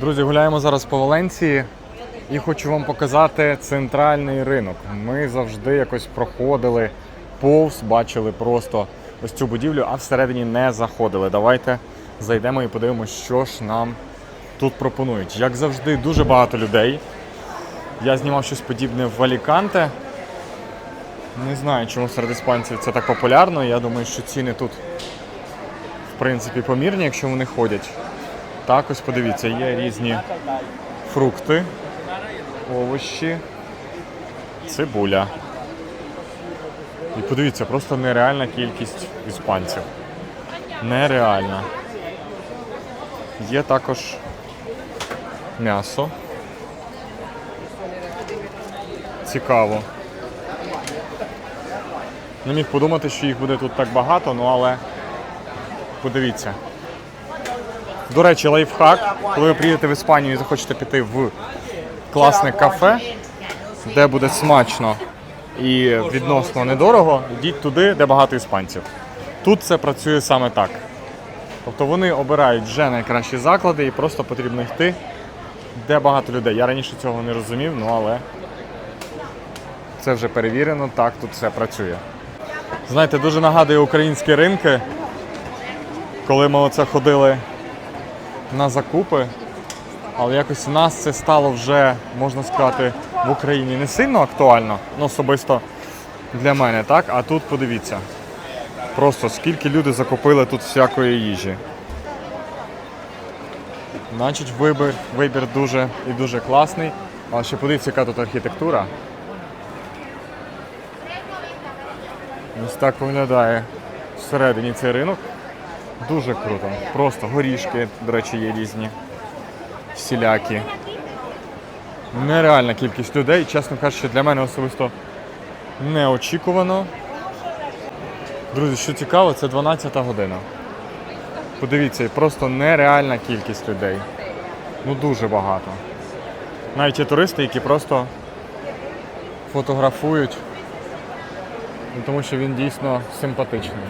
Друзі, гуляємо зараз по Валенції і хочу вам показати центральний ринок. Ми завжди якось проходили повз, бачили просто ось цю будівлю, а всередині не заходили. Давайте зайдемо і подивимося, що ж нам тут пропонують. Як завжди, дуже багато людей. Я знімав щось подібне в Аліканте. Не знаю, чому серед іспанців це так популярно. Я думаю, що ціни тут, в принципі, помірні, якщо вони ходять. Так, ось подивіться, є різні фрукти, овочі, цибуля. І подивіться, просто нереальна кількість іспанців. Нереальна. Є також м'ясо. Цікаво. Не міг подумати, що їх буде тут так багато, ну але подивіться. До речі, лайфхак, коли ви приїдете в Іспанію і захочете піти в класне кафе, де буде смачно і відносно недорого, йдіть туди, де багато іспанців. Тут це працює саме так. Тобто вони обирають вже найкращі заклади і просто потрібно йти, де багато людей. Я раніше цього не розумів, ну але це вже перевірено, так тут все працює. Знаєте, дуже нагадує українські ринки, коли ми оце ходили на закупи, але якось у нас це стало вже, можна сказати, в Україні не сильно актуально, ну особисто для мене, так? А тут подивіться. Просто скільки люди закупили тут всякої їжі. Значить, вибір, вибір дуже і дуже класний. Але ще подивіться, яка тут архітектура. Ось так виглядає всередині цей ринок. Дуже круто. Просто горішки, до речі, є різні. Всілякі. Нереальна кількість людей. Чесно кажучи, для мене особисто неочікувано. Друзі, що цікаво, це 12 година. Подивіться, просто нереальна кількість людей. Ну дуже багато. Навіть є туристи, які просто фотографують, ну, тому що він дійсно симпатичний.